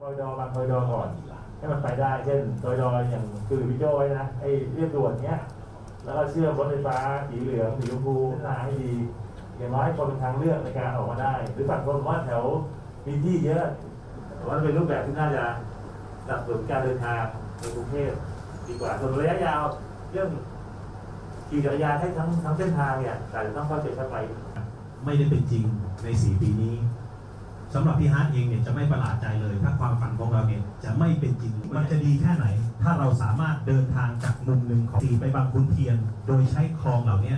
คอยดอบางคอยดอก่อนให้มันไปได้เช่นคอยดออย่างคือวิโจ้ไว้นะไอ้เรียบด่วนเนี้ยแล้วก็เชื่อมรถไฟฟ้าสีเหลืองสีชมพูหน้าให้ดีอย่างน้อยคนเป็นทางเลือกในการออกมาได้ หรือฝั่งคนว่าแถวมีที่เยอะมว่าเป็นรูปแบบที่น่าจะสนับสนุนการเดินทางในกรุงเทพดีกว่าส่วนระยะยาวเรื่องขี่จักรยานให้ทั้งทั้งเส้นทางเนี่ยแต่จะต้องเข้าใจเข้าไปไม่ได้เป็นจริงใน4ปีนี้ สำหรับพี่ฮาร์ดเองเนี่ยจะไม่ประหลาดใจเลย ถ้าความฝันของเราเนี่ยจะไม่เป็นจริง มันจะดีแค่ไหน ถ้าเราสามารถเดินทางจากมุมหนึ่งของสีไปบางขุนเทียน โดยใช้คลองเหล่านี้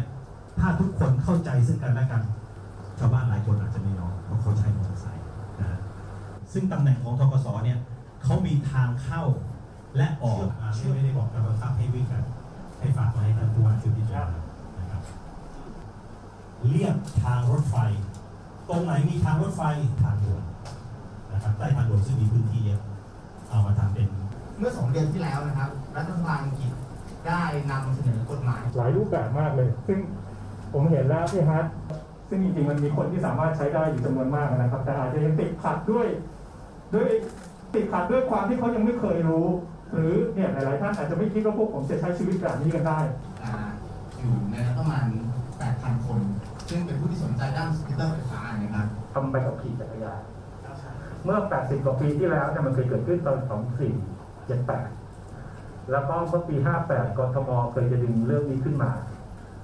ถ้าทุกคนเข้าใจซึ่งกันและกัน ชาวบ้านหลายคนอาจจะไม่ยอมเพราะเขาใช้มอเตอร์ไซค์นะฮะซึ่งตำแหน่งของทกสเนี่ยเขามีทางเข้าและออกอ่าไม่ได้บอกการบังคับให้วิ่งกันให้ฝากไว้ให้ท่านผู้ว่าช่วยพิจารณานะครับเรียบทางรถไฟ ตรงไหนมีทางรถไฟทางด่วนนะครับใต้ทางด่วนซึ่งมีพื้นที่เยอะเอามาทำเป็นเมื่อสองเดือนที่แล้วนะครับ รัฐบาลอังกฤษได้นำเสนอกฎหมาย หลายรูปแบบมากเลย ซึ่งผมเห็นแล้วพี่ฮัทซึ่งจริงๆมันมีคนที่สามารถใช้ได้อยู่จำนวนมากนะครับ แต่อาจจะยังติดขัดด้วย ด้วยติดขัดด้วยความที่เขายังไม่เคยรู้ หรือเนี่ยหลายๆท่านอาจจะไม่คิดว่าพวกผมจะใช้ชีวิตแบบนี้กันได้อ่าอยู่ในนั้นประมาณ8,000 คน ซึ่งเป็นผู้ที่สนใจด้านสกูตเตอร์ไฟฟ้านะครับทำใบขับขี่จักรยานเมื่อ 80 กว่าปีที่แล้วเนี่ยมันเคยเกิดขึ้นตอน 24 78 แล้วก็เมื่อปี 58 กทมเคยจะดึงเรื่องนี้ขึ้นมา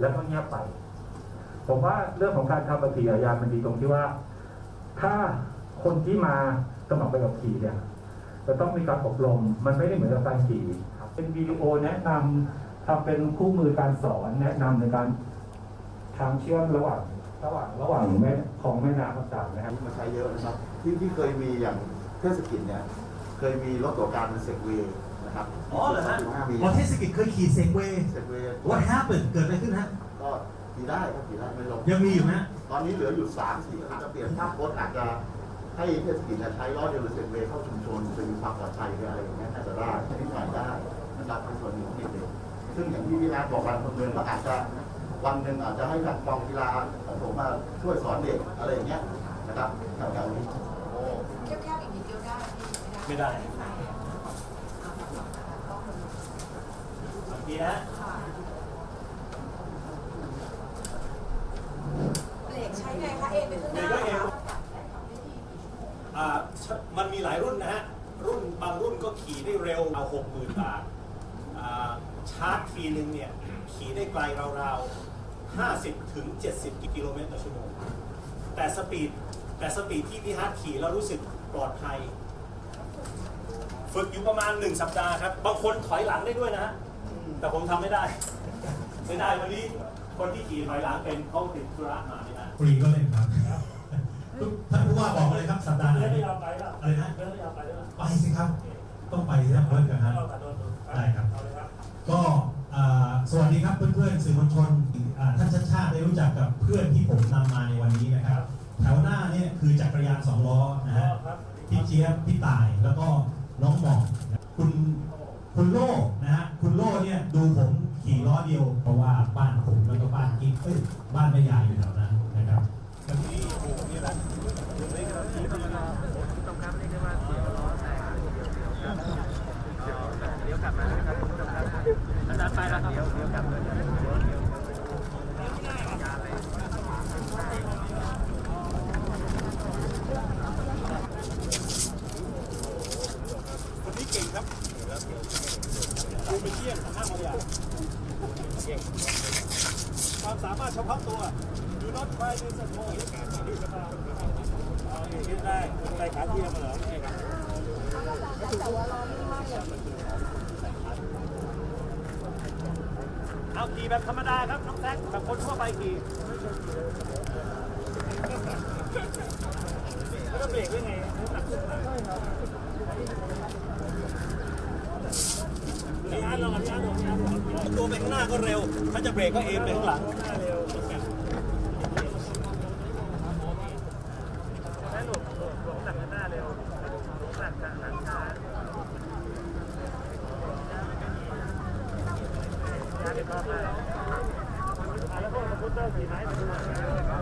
แล้วก็เงียบไป ผมว่าเรื่องของการทำใบขับขี่จักรยานมันดีตรงที่ว่า ถ้าคนที่มาสมัครใบขับขี่เนี่ยจะต้องมีการอบรม มันไม่ได้เหมือนกับการขี่ เป็นวิดีโอแนะนำทำเป็นคู่มือการสอนแนะนำในการ ทางเชื่อมระหว่างระหว่างระหว่างแม่ของแม่น้ำต่างๆนะครับมาใช้เยอะนะครับ ที่ที่เคยมีอย่างเทศกิจเนี่ยเคยมีรถตัวการเป็นเซกเวย์นะครับอ๋อเหรอฮะ15มีพอเทศกิจเคยขี่เซกเวย์เซกเวย์ what happened เกิดอะไรขึ้นฮะก็ขี่ได้ก็ขี่ได้ไม่ลงยังมีอยู่ไหมตอนนี้เหลืออยู่3ามสี่อาจจะเปลี่ยนภาพโพสอาจจะให้เทศกิจเนี่ยใช้ล้อเดียวหรือเซกเวย์เข้าชุมชนเป็นความปลอดภัยหรืออะไรอย่างเงี้ยน่าจะได้นิดหน่อยได้นะครับในส่วนหนึ่งของเด็กๆซึ่งอย่างที่พี่นาบอกการคนเมืองก็อาจจะ วันหนึ่งอาจจะให้ทางกองกีฬาของผมมาช่วยสอนเด็กอะไรอย่างเงี้ยนะครับแถวๆนี้แคบๆอีกนิดเดียวได้ไม่ได้ดีนะ เบรกใช้ไงคะเอ็นไปข้างหน้า เบรกก็เอ็น คะ อ่ามันมีหลายรุ่นนะฮะ รุ่นบางรุ่นก็ขี่ได้เร็วเอาหกหมื่นบาทอ่าชาร์จทีนึงเนี่ย ขี่ได้ไกลราวๆ 50 ถึง 70 กิโลเมตรต่อชั่วโมง แต่สปีดแต่สปีดที่พี่ฮาร์ดขี่แล้วรู้สึกปลอดภัย ฝึกอยู่ประมาณ 1 สัปดาห์ครับ บางคนถอยหลังได้ด้วยนะฮะ แต่ผมทำไม่ได้ไม่ได้วันนี้คนที่ขี่ถอยหลังเป็นเขาติดธุระมาไม่ได้ฟรีก็เล่นครับท่านผู้ว่าบอกมาเลยครับสัปดาห์ไหนไม่ยอมไปแล้วอะไรนะไม่ยอมไปแล้วไปสิครับ ต้องไปสิครับเพื่อนกันฮะได้ครับ ก็อ่า สวัสดีครับเพื่อนๆสื่อมวลชนอ่าท่านชัดชาติได้รู้จักกับเพื่อนที่ผมนำมาในวันนี้นะครับ แถวหน้าเนี่ยคือจักรยานสองล้อนะฮะพี่เจี๊ยบพี่ต่ายแล้วก็น้องหมอกคุณคุณโล่นะฮะคุณโล่เนี่ยดูผมขี่ล้อเดียว เพราะว่าบ้านผมแล้วก็บ้านกิ๊กเอ้ยบ้านแม่ยายอยู่แถวนั้นนะครับ คนนี้เก่งครับดูเป็นเยี่ยมห้ามเอาอย่างความสามารถเฉพาะตัว do not try this at home เอาอย่างนี้ได้ใส่ขาเทียมมาเหรอไม่ใช่ครับ เอาขี่แบบธรรมดาครับน้องแซคแบบคนทั่วไปขี่แล้วก็เบรกด้วยไงน้ำหนักขึ้นมาพี่อาร์ตลองพี่อาร์ตลองพี่อาร์ตลองตัวไปข้างหน้าก็เร็ว ถ้าจะเบรกก็เอ็นไปข้างหลัง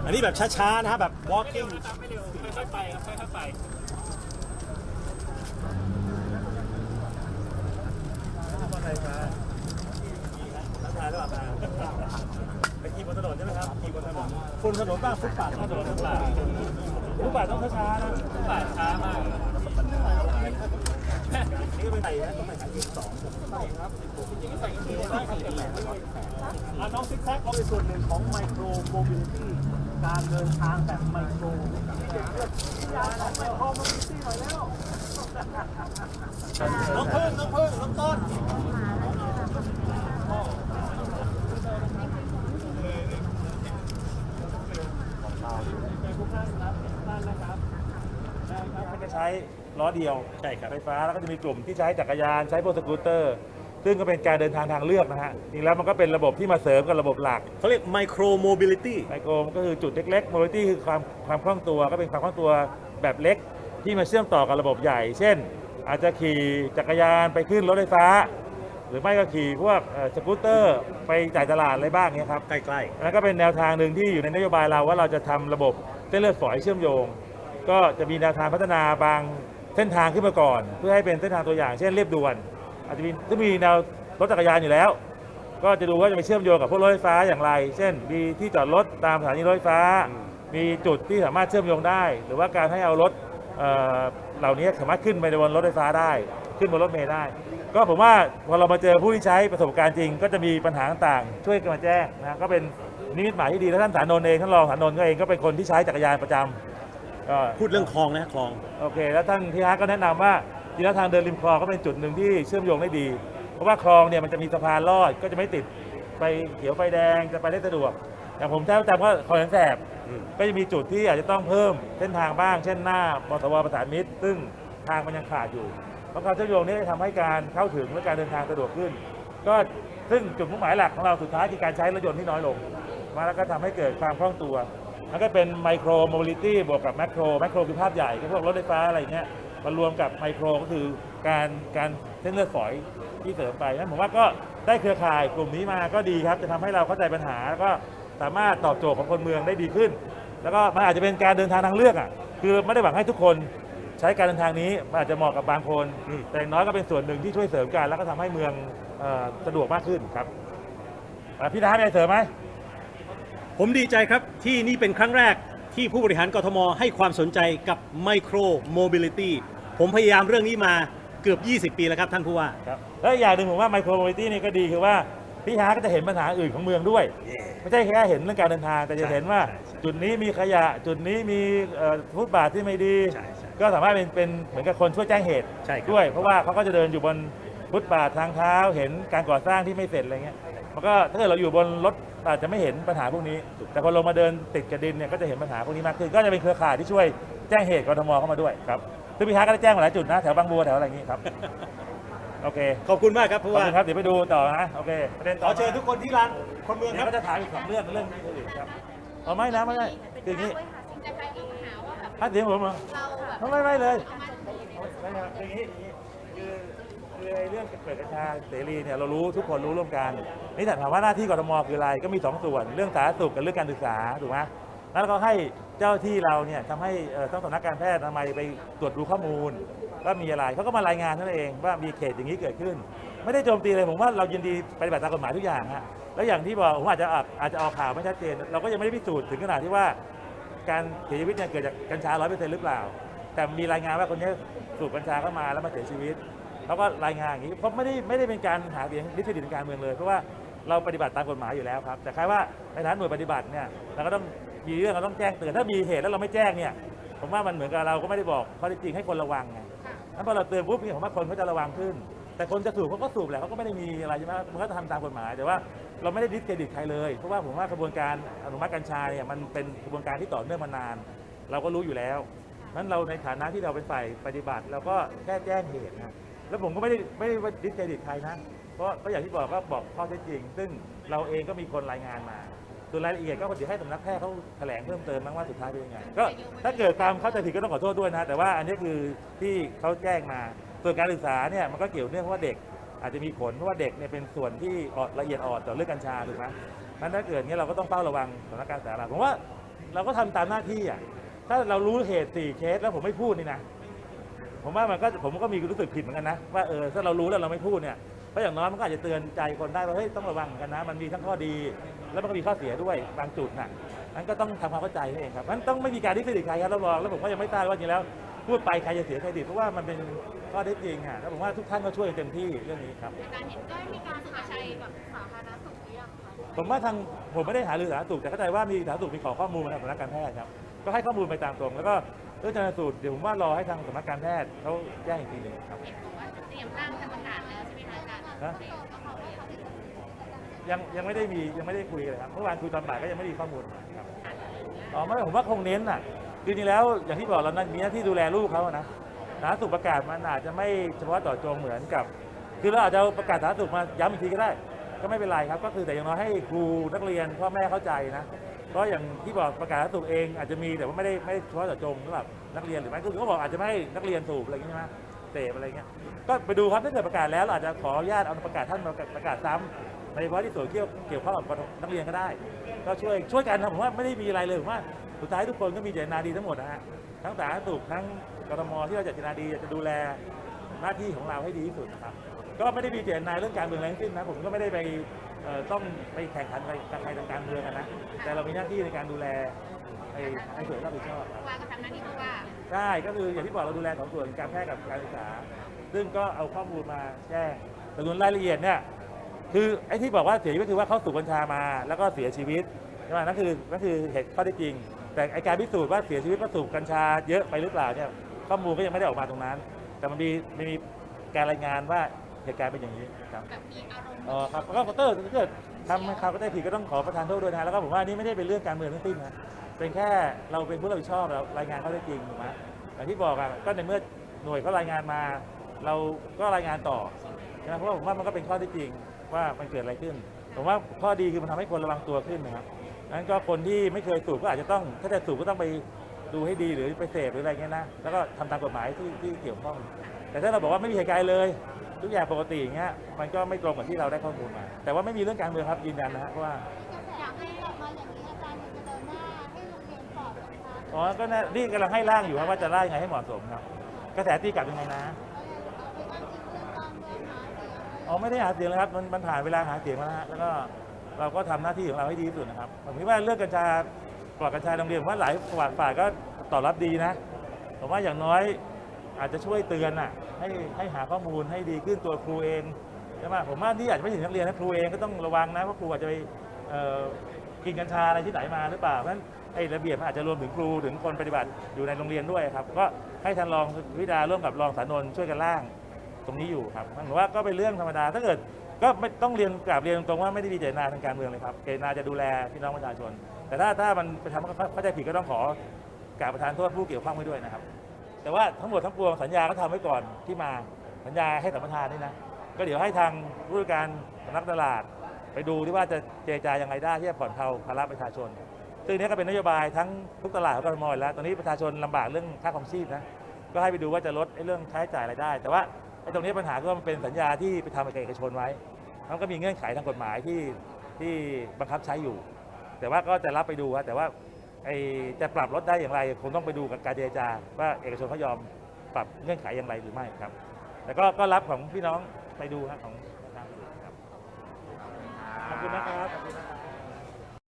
อันนี้แบบช้าๆนะฮะแบบ walking ไม่เร็วค่อยๆไปค่อยๆไปไปขี่บนถนนใช่ไหมครับขี่บนถนนบนถนนบ้างฟุตบาทถนนตบาทฟุตบาทต้องช้าๆนะฟุตบาทช้ามาก นี่ก็เป็นไงนะต้องไปหาที่สองใส่ครับจริงๆใส่ที่ได้ครับอ่น้องซิกแซกเราเป็นส่วนหนึ่งของไมโครโมบิลิตี้การเดินทางแบบไมโครยาของไมโครโมบิลิตี้หน่อยแล้วน้องเพึ่งน้องพึ่งน้องต้นมันจะใช้ ล้อเดียวใช่ครับ ไฟฟ้าแล้วก็จะมีกลุ่มที่ใช้จักรยานใช้พวกสกูตเตอร์ ซึ่งก็เป็นการเดินทางทางเลือกนะฮะจริงแล้วมันก็เป็นระบบที่มาเสริมกับระบบหลักเขาเรียกไมโครโมบิลิตี้ไมโครก็คือจุดเล็กๆโมบิลิตี้คือความความคล่องตัวก็เป็นความคล่องตัวแบบเล็กที่มาเชื่อมต่อกับระบบใหญ่ เช่น อาจจะขี่จักรยานไปขึ้นรถไฟฟ้า หรือไม่ก็ขี่พวกเอ่อสกูตเตอร์ไปจ่ายตลาดอะไรบ้างเนี้ยครับ ใกล้แล้วก็เป็นแนวทางหนึ่งที่อยู่ในนโยบายเราว่าเราจะทำระบบเส้นเลือดฝอยเชื่อมโยง ก็จะมีแนวทางพัฒนาบาง เส้นทางขึ้นมาก่อน เพื่อให้เป็นเส้นทางตัวอย่าง เช่นเรียบด่วน อาจจะมีถ้ามีแนวรถจักรยานอยู่แล้ว ก็จะดูว่าจะไปเชื่อมโยงกับพวกรถไฟฟ้าอย่างไร เช่น มีที่จอดรถตามสถานีรถไฟฟ้า มีจุดที่สามารถเชื่อมโยงได้ หรือว่าการให้เอารถเเหล่านี้สามารถขึ้นไปบนรถไฟฟ้าได้ ขึ้นบนรถเมล์ได้ ก็ผมว่าพอเรามาเจอผู้ที่ใช้ประสบการณ์จริง ก็จะมีปัญหาต่างๆช่วยกันมาแจ้งนะก็เป็นนิมิตหมายที่ดีแล้วท่านสานนท์เองท่านรองสานนท์ก็เองก็เป็นคนที่ใช้จักรยานประจำ ก็ๆพูดเรื่องคลองนะคลอง โอเค แล้วท่านที่ฮาร์ก็แนะนำว่าจริงแล้วทางเดินริมคลองก็เป็นจุดหนึ่งที่เชื่อมโยงได้ดี เพราะว่าคลองเนี่ยมันจะมีสะพานลอดก็จะไม่ติดไฟเขียวไฟแดงจะไปได้สะดวกอย่างผมใช้ประจำก็คลองแสนแสบ อืม ก็จะมีจุดที่อาจจะต้องเพิ่มเส้นทางบ้าง เช่นหน้ามสวประสานมิตร ซึ่งทางมันยังขาดอยู่ เพราะการเชื่อมโยงนี้จะทำให้การเข้าถึงและการเดินทางสะดวกขึ้น ก็ซึ่งจุดมุ่งหมายหลักของเราสุดท้ายคือการใช้รถยนต์ที่น้อยลง มาแล้วก็ทำให้เกิดความคล่องตัว แล้วก็เป็นไมโครโมบิลิตี้บวกกับแมคโครแมคโครคือภาพใหญ่ก็พวกรถไฟฟ้าอะไรเงี้ยมารวมกับไมโครก็คือการการเส้นเลือดฝอยที่เสริมไปนั้นผมว่าก็ได้เครือข่ายกลุ่มนี้มาก็ดีครับ จะทำให้เราเข้าใจปัญหาแล้วก็สามารถตอบโจทย์ของคนเมืองได้ดีขึ้น แล้วก็มันอาจจะเป็นการเดินทางทางเลือกอะคือไม่ได้หวังให้ทุกคนใช้การเดินทางนี้มันอาจจะเหมาะกับบางคนอืมแต่อย่างน้อยก็เป็นส่วนหนึ่งที่ช่วยเสริมกันแล้วก็ทำให้เมืองเอ่อสะดวกมากขึ้นครับอะพี่ท้ามีอะไรเสริมไหม ผมดีใจครับที่นี่เป็นครั้งแรกที่ผู้บริหารกทม ให้ความสนใจกับไมโครโมบิลิตี้ผมพยายามเรื่องนี้มาเกือบ 20 ปีแล้วครับท่านผู้ว่า ครับแล้วอีกอย่างหนึ่งผมว่าไมโครโมบิลิตี้นี่ก็ดีคือว่าพี่ฮาร์ก็จะเห็นปัญหาอื่นของเมืองด้วย ไม่ใช่แค่เห็นเรื่องการเดินทาง แต่จะเห็นว่าใช่ใช่จุดนี้มีขยะจุดนี้มีเอ่อฟุตบาทที่ไม่ดีใช่ใช่ก็สามารถเป็นเป็นเหมือนกับคนช่วยแจ้งเหตุใช่ครับด้วย เพราะว่าเขาก็จะเดินอยู่บนฟุตบาททางเท้าเห็นการก่อสร้างที่ไม่เสร็จอะไรเงี้ย มันก็ถ้าเกิดเราอยู่บนรถอาจจะไม่เห็นปัญหาพวกนี้ แต่พอลงมาเดินติดกระดินเนี่ยก็จะเห็นปัญหาพวกนี้มากขึ้น ก็จะเป็นเครือข่ายที่ช่วยแจ้งเหตุกทมเข้ามาด้วยครับซึ่งพี่ฮาร์ก็ได้แจ้งมาหลายจุดนะแถวบางบัวแถวอะไรอย่างงี้ครับ โอเคขอบคุณมากครับขผู้อบว่าคุณครับเดี๋ยวไปดูต่อนะโอเคประเด็นขต่ออเชิญทุกคนที่ร้านคนเมืองเดี๋คยวรับก็จะถามอีกสองเรื่องเรื่องอื่นครับเอาไม่นะไม่ได้คืออย่างนี้จะใครมีปัญหาว่าแบบถ้าเสียงผมเหรอเราแบบไม่ไม่ไม่เลยเอามาทำอย่างนี้ไม่ครับคืออย่างนี้อย่างนี้คือ คือไอ้เรื่องเปิดกัญชาเสรีเนี่ยเรารู้ทุกคนรู้ร่วมกันนี่แต่ถามว่าหน้าที่กทมคืออะไรก็มีสองส่วนเรื่องสาธารณสุขกับเรื่องการศึกษาถูกไหมแล้วก็ให้เจ้าที่เราเนี่ยทำให้เอ่อต้องสำนักการแพทย์อนามัยไปตรวจดูข้อมูลว่ามีอะไรเขาก็มารายงานนั่นเองว่ามีเคสอย่างนี้เกิดขึ้น ไม่ได้โจมตีเลยผมว่าเรายินดีปฏิบัติตามกฎหมายทุกอย่างฮะแล้วอย่างที่บอกผมอาจจะอาจอาจจะออกข่าวไม่ชัดเจน เราก็ยังไม่ได้พิสูจน์ถึงขนาดที่ว่า การเสียชีวิตเนี่ยเกิดจากกัญชาร้อยเปอร์เซ็นต์หรือเปล่า แต่มีรายงานว่าคนนี้สูบกัญชาเข้ามาแล้วมาเสียชีวิต เขาก็รายงานอย่างนี้เพราะไม่ได้ไม่ได้เป็นการหาเสียงดิสเครดิตทางการเมืองเลย เพราะว่าเราปฏิบัติตามกฎหมายอยู่แล้วครับ แต่ใครว่าในฐานะหน่วยปฏิบัติเนี่ยเราก็ต้องมีเรื่องเราต้องแจ้งเตือนถ้ามีเหตุแล้วเราไม่แจ้งเนี่ยผมว่ามันเหมือนกับเราก็ไม่ได้บอกข้อเท็จจริงให้คนระวังไงนั้นพอเราเตือนปุ๊บเนี่ยผมว่าคนเขาจะระวังขึ้น แต่คนจะสูบเขาก็สูบแหละเขาก็ไม่ได้มีอะไรใช่ไหมมันก็ทำตามกฎหมายแต่ว่าเราไม่ได้ดิสเครดิตใครเลย เพราะว่าผมว่ากระบวนการอนุมัติกัญชาเนี่ยมันเป็นกระบวนการที่ต่อเนื่องมานาน เราก็รู้อยู่แล้วนั้นเราในฐานะที่เราเป็นฝ่ายปฏิบัติเราก็แค่แจ้งเหตุนะ แล้วผมก็ไม่ได้ไม่ได้ดิสเครดิตใครนะเพราะก็อย่างที่บอกก็บอกข้อเท็จจริง ซึ่งเราเองก็มีคนรายงานมาส่วนรายละเอียดก็เดี๋ยวให้สำนักแพทย์เขาแถลงเพิ่มเติมบ้างว่าสุดท้ายเป็นยังไงก็ถ้าเกิดความเข้าใจผิดก็ต้องขอโทษด้วยนะ แต่ว่าอันนี้คือที่เขาแจ้งมา ส่วนการศึกษาเนี่ยมันก็เกี่ยวเนื่องเพราะว่าเด็กอาจจะมีผลเพราะว่าเด็กเนี่ยเป็นส่วนที่อ่อนละเอียดอ่อนต่อเรื่องกัญชาถูกไหมนั้นถ้าเกิดเนี้ยเราก็ต้องเฝ้าระวังสถานการณ์สาธารณะผมว่าเราก็ทำตามหน้าที่อะถ้าเรารู้เหตุสี่เคสแล้วผมไม่พูดนี่นะ ผมว่ามันก็ผมก็มีรู้สึกผิดเหมือนกันนะว่าเออถ้าเรารู้แล้วเราไม่พูดเนี่ยเพราะอย่างน้อยมันก็อาจจะเตือนใจคนได้ว่าเฮ้ยต้องระวังเหมือนกันนะ มันมีทั้งข้อดี แล้วมันก็มีข้อเสียด้วยบางจุดน่ะนั้นก็ต้องทำความเข้าใจนั่นเองครับมันต้องไม่มีการดิสเครดิตใครครับรับรองแล้วผมก็ยังไม่ทราบว่าจริงแล้วพูดไปใครจะเสียเครดิตเพราะว่ามันเป็นข้อเท็จจริงอะแล้วผมว่าทุกท่านก็ช่วยกันเต็มที่เรื่องนี้ครับ การเห็นก็มีการสุขชัยแบบสาธารณสุขหรือยังคะผมว่าทางผมไม่ได้หารือสาธารณสุขแต่เข้าใจว่ามีสาธารณสุขมีขอข้อมูลมาทางสำนักการแพทย์ครับก็ให้ข้อมูลไปตามตรง แล้วก็เรื่องชันสูตรเดี๋ยวผมว่ารอให้ทางสำนักการแพทย์เขาแจ้งอีกทีหนึ่งครับเห็นบอกว่าเตรียมร่างจะประกาศแล้วใช่ไหมคะอาจารย์ฮะ ยังยังไม่ได้มียังไม่ได้คุยเลยครับเมื่อวานคุยตอนบ่ายก็ยังไม่ได้มีข้อมูลมาครับอ๋อไม่ผมว่าคงเน้นน่ะจริงๆแล้วอย่างที่บอกเรานั้นมีหน้าที่ดูแลลูกเขาอะนะสาธารณสุขประกาศมันอาจจะไม่เฉพาะต่อจงเหมือนกับ คือเราอาจจะเอาประกาศสาธารณสุขมาย้ำอีกทีก็ได้ ก็ไม่เป็นไรครับ ก็คือแต่อย่างน้อยให้ครูนักเรียนพ่อแม่เข้าใจนะ เพราะอย่างที่บอกประกาศสาธารณสุขเองอาจจะมีแต่ว่าไม่ได้ไม่ได้เฉพาะเจาะจงสำหรับนักเรียนหรือไม่ก็คือเขาบอกอาจจะไม่ให้นักเรียนสูบอะไรอย่างเงี้ยใช่ไหมเสพอะไรเงี้ยก็ไปดูครับถ้าเกิดประกาศแล้วเราอาจจะขออนุญาตเอาประกาศท่านมาประกาศซ้ำในเฉพาะที่ส่วนเกี่ยวเกี่ยวข้องกับนักเรียนก็ได้ ก็ช่วยช่วยกันนะผมว่าไม่ได้มีอะไรเลยผมว่าสุดท้ายทุกคนก็มีเจตนาดีทั้งหมดนะฮะทั้งสาธารณสุขทั้งกรทมที่เราเจตนาดีอยากจะดูแลหน้าที่ของเราให้ดีที่สุดนะครับก็ไม่ได้มีเจตนาเรื่องการเมืองอะไรทั้งสิ้นนะผมก็ไม่ได้ไป ต้องไปแข่งขันอะไรกับใครทางการเมืองอะนะ แต่เรามีหน้าที่ในการดูแลไอ้ไอ้ส่วนที่รับผิดชอบผู้ว่าก็ทำหน้าที่ผู้ว่าใช่ก็คืออย่างที่บอกเราดูแลสองส่วนการแพทย์กับการศึกษา ซึ่งก็เอาข้อมูลมาแจ้งแต่ส่วนรายละเอียดเนี่ยคือไอ้ที่บอกว่าเสียชีวิตคือว่าเขาสูบกัญชามา แล้วก็เสียชีวิตใช่ไหมนั่นคือนั่นคือเหตุข้อเท็จจริง แต่ไอ้การพิสูจน์ว่าเสียชีวิตเพราะสูบกัญชาเยอะไปหรือเปล่าเนี่ยข้อมูลก็ยังไม่ได้ออกมาตรงนั้น แต่มันมีมันมีการรายงานว่า เหตุการณ์เป็นอย่างนี้ครับแบบมีอารมณ์อ๋อครับแล้วก็ขอโทษถ้าเกิดทำให้ข่าวก็ได้ผิดก็ต้องขอประทานโทษด้วยนะแล้วก็ผมว่านี่ไม่ได้เป็นเรื่องการเมืองทั้งสิ้นนะเป็นแค่เราเป็นผู้รับผิดชอบเรารายงานข้อเท็จจริงถูกไหมอย่างที่บอกอะก็ในเมื่อหน่วยเขารายงานมา เราก็รายงานต่อใช่ไหมเพราะว่าผมว่ามันก็เป็นข้อเท็จจริงว่ามันเกิดอะไรขึ้น ผมว่าข้อดีคือมันทำให้คนระวังตัวขึ้นนะครับนั้นก็คนที่ไม่เคยสูบก็อาจจะต้องถ้าจะสูบก็ต้องไปดูให้ดีหรือไปเสพหรืออะไรเงี้ยนะแล้วก็ทำตามกฎหมายที่ที่เกี่ยวข้อง แต่ถ้าเราบอกว่าไม่มีเหตุการณ์เลย ทุกอย่างปกติอย่างเงี้ยมันก็ไม่ตรงกับที่เราได้ข้อมูลมา แต่ว่าไม่มีเรื่องการเมืองครับยืนยันนะฮะเพราะว่าอยากให้ออกมาอย่างนี้อาจารย์จะเดินหน้าให้โรงเรียนปลอดนะคะอ๋อก็น่านี่กำลังให้ร่างอยู่ครับว่าจะร่างยังไงให้เหมาะสมครับ กระแสตีกลับยังไงนะอ๋อไม่ได้หาเสียงเลยครับมันมันผ่านเวลาหาเสียงแล้วนะฮะแล้วก็เราก็ทำหน้าที่ของเราให้ดีที่สุดนะครับผมคิดว่าเรื่องกัญชาปลอดกัญชาโรงเรียนผมว่าหลายฝ่ายก็ตอบรับดีนะผมว่าอย่างน้อย อาจจะช่วยเตือนอะให้ให้หาข้อมูลให้ดีขึ้นตัวครูเองใช่ไหมผมว่านี่อาจจะไม่ถึงนักเรียนนะครูเองก็ต้องระวังนะเพราะครูอาจจะไปกินกัญชาอะไรที่ไหนมาหรือเปล่าเพราะฉะนั้นไอ้ระเบียบมันอาจจะรวมถึงครูถึงคนปฏิบัติอยู่ในโรงเรียนด้วยครับ ก็ให้ท่านรองวิดาร่วมกับรองสานนท์ช่วยกันร่างตรงนี้อยู่ครับหรือว่าก็เป็นเรื่องธรรมดาถ้าเกิดก็ไม่ต้องเรียนกราบเรียนตรงว่าไม่ได้มีเจตนาทางการเมืองเลยครับเจตนาจะดูแลพี่น้องประชาชน แต่ถ้าถ้ามันไปทำเข้าใจผิดก็ต้องขอกราบประทานโทษผู้เกี่ยวข้องไว้ด้วยนะครับ แต่ว่าทั้งหมดทั้งปวงสัญญาก็ทำไว้ก่อนที่มาสัญญาให้สัมปทานนี่นะก็เดี๋ยวให้ทางผู้การสำนักตลาด ไปดูที่ว่าจะเจรจายังไงได้ที่จะผ่อนเทาภาระประชาชน ซึ่งเนี้ก็เป็นนโยบายทั้งทุกตลาดของกรทมอยแล้วตอนนี้ประชาชนลำบากเรื่องค่าครองชีพนะก็ให้ไปดูว่าจะลดเรื่องค่าใช้จ่ายรายได้ แต่ว่าไอ้ตรงนี้ปัญหาก็มันเป็นสัญญาที่ไปทำกับเอกชนไว้มันก็มีเงื่อนไขทางกฎหมายที่ที่บังคับใช้อยู่ แต่ว่าก็จะรับไปดูครับแต่ว่า ไอ้จะปรับลดได้อย่างไรคงต้องไปดูกับการเจรจา ว่าเอกชนเขายอมปรับเงื่อนไขอย่างไรหรือไม่ครับ แต่ก็ก็รับของพี่น้องไปดูครับของทางครับขอบคุณนครับขอบคุณนะครับ